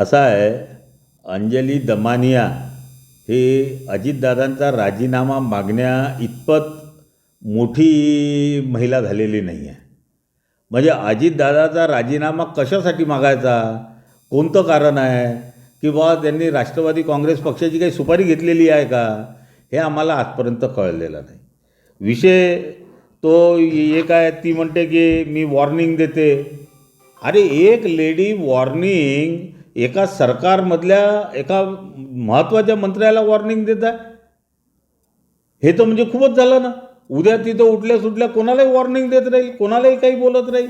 असं आहे अंजली दमानिया हे अजितदादांचा राजीनामा मागण्या इतपत मोठी महिला झालेली नाही आहे. म्हणजे अजितदादाचा राजीनामा कशासाठी मागायचा? कोणतं कारण आहे? की बा त्यांनी राष्ट्रवादी काँग्रेस पक्षाची काही सुपारी घेतलेली आहे का? हे आम्हाला आजपर्यंत कळलेलं नाही. विषय तो एक आहे ती म्हणते की मी वॉर्निंग देते. अरे एक लेडी वॉर्निंग एका सरकारमधल्या एका महत्त्वाच्या मंत्र्याला वॉर्निंग देत आहे? हे तर म्हणजे खूपच झालं ना. उद्या तिथं उठल्या सुटल्या कोणालाही वॉर्निंग देत राहील कोणालाही काही बोलत राहील.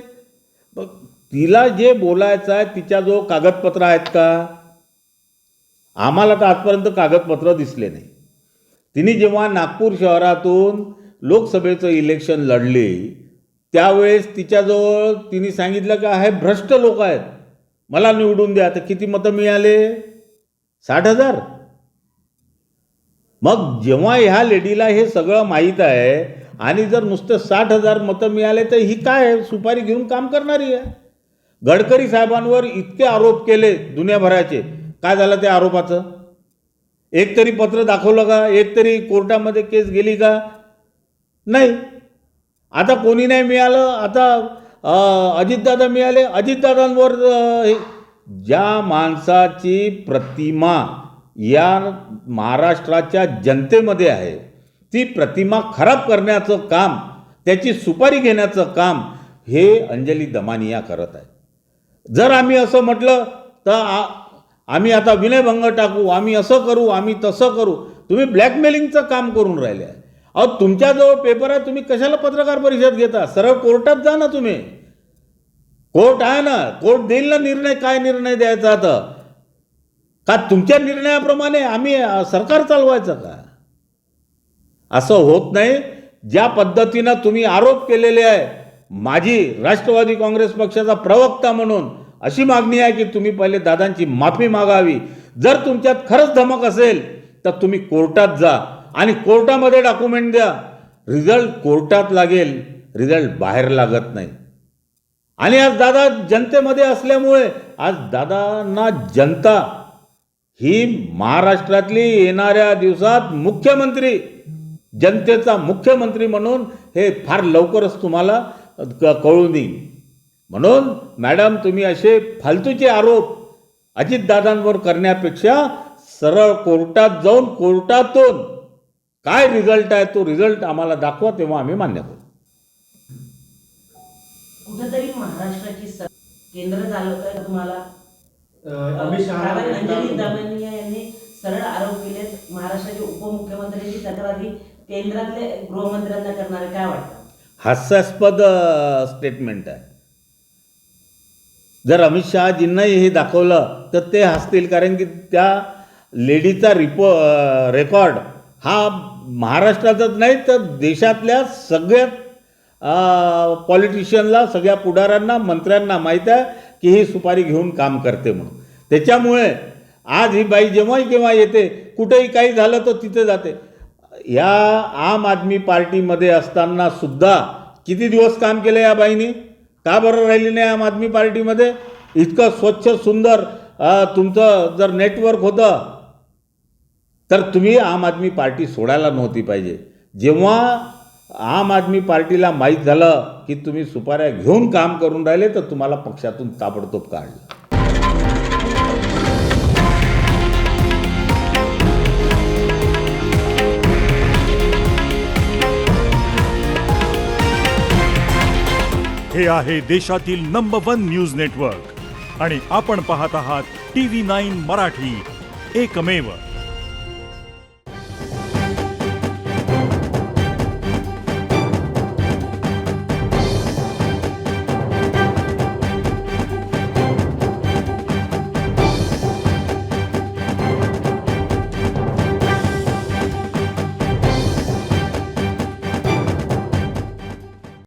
मग तिला जे बोलायचं आहे तिच्याजवळ कागदपत्र आहेत का? आम्हाला तर आजपर्यंत कागदपत्र दिसले नाही. तिने जेव्हा नागपूर शहरातून लोकसभेचं इलेक्शन लढले त्यावेळेस तिच्याजवळ तिने सांगितलं का हे भ्रष्ट लोक आहेत. मला निवडून द्या तर किती मतं मिळाले? साठ हजार. मग जेव्हा ह्या लेडीला हे सगळं माहीत आहे आणि जर नुसतं साठ हजार मतं मिळाले तर ही काय सुपारी घेऊन काम करणारी आहे. गडकरी साहेबांवर इतके आरोप केले दुनियाभराचे. काय झालं त्या आरोपाचं? एक तरी पत्र दाखवलं का? एक तरी कोर्टामध्ये केस गेली का? नाही. आता कोणी नाही मिळालं आता अजितदादा मिळाले. अजितदादांवर हे ज्या माणसाची प्रतिमा या महाराष्ट्राच्या जनतेमध्ये आहे ती प्रतिमा खराब करण्याचं काम त्याची सुपारी घेण्याचं काम हे अंजली दमानिया करत आहे. जर आम्ही असं म्हटलं तर आ- आम्ही आता विनयभंग टाकू आम्ही असं करू आम्ही तसं करू तुम्ही ब्लॅकमेलिंगचं काम करून राहिले आहे. अहो तुमच्याजवळ पेपर आहे तुम्ही कशाला पत्रकार परिषद घेता? सरळ कोर्टात जा ना तुम्ही. कोर्ट आहे ना कोर्ट देईल ना निर्णय काय निर्णय द्यायचा आता? का तुमच्या निर्णयाप्रमाणे आम्ही सरकार चालवायचं का? असं होत नाही. ज्या पद्धतीनं तुम्ही आरोप केलेले आहे माझी राष्ट्रवादी काँग्रेस पक्षाचा प्रवक्ता म्हणून अशी मागणी आहे की तुम्ही पहिले दादांची माफी मागावी. जर तुमच्यात खरंच धमक असेल तर तुम्ही कोर्टात जा. आणि कोर्टामध्ये डॉक्युमेंट द्या. रिझल्ट कोर्टात लागेल रिझल्ट बाहेर लागत नाही. आणि आज दादा जनतेमध्ये असल्यामुळे आज दादांना जनता ही महाराष्ट्रातली येणाऱ्या दिवसात मुख्यमंत्री जनतेचा मुख्यमंत्री म्हणून हे फार लवकरच तुम्हाला क- कळून येईल म्हणून मॅडम तुम्ही असे फालतूचे आरोप अजितदादांवर करण्यापेक्षा सरळ कोर्टात जाऊन कोर्टातून काय रिझल्ट आहे? तो रिझल्ट आम्हाला दाखवा तेव्हा आम्ही मान्य करू. कुठेतरी महाराष्ट्राची केंद्र तुम्हाला? अमित शहा कारण अंजली दमनिया यांनी सरळ आरोप केलेत महाराष्ट्राचे उपमुख्यमंत्र्यांची तक्रारी केंद्रातले गृहमंत्र्यांना करणारे. काय वाटतं? हास्यास्पद स्टेटमेंट आहे. जर अमित शहाजींनाही हे दाखवलं तर ते हसतील. कारण की त्या लेडीचा रिपो रेकॉर्ड हा महाराष्ट्रातच नाही तर देशातल्या सगळ्यात पॉलिटिशियनला सगळ्या पुढाऱ्यांना मंत्र्यांना माहीत आहे की ही सुपारी घेऊन काम करते म्हणून. त्याच्यामुळे आज ही बाई जेव्हाही केव्हा येते कुठेही काही झालं तर तिथे जाते. या आम आदमी पार्टीमध्ये असताना सुद्धा किती दिवस काम केलं या बाईने? का बरं राहिली नाही आम आदमी पार्टीमध्ये? इतकं स्वच्छ सुंदर तुमचं जर नेटवर्क होतं तर तुम्ही आम आदमी पार्टी सोडायला नव्हती पाहिजे. जेव्हा आम आदमी पार्टीला माहीत झालं की तुम्ही सुपाऱ्या घेऊन काम करून राहिले तर तुम्हाला पक्षातून ताबडतोब काढलं. हे आहे देशातील नंबर वन न्यूज नेटवर्क आणि आपण पाहत आहात टी व्ही नाईन मराठी. एकमेव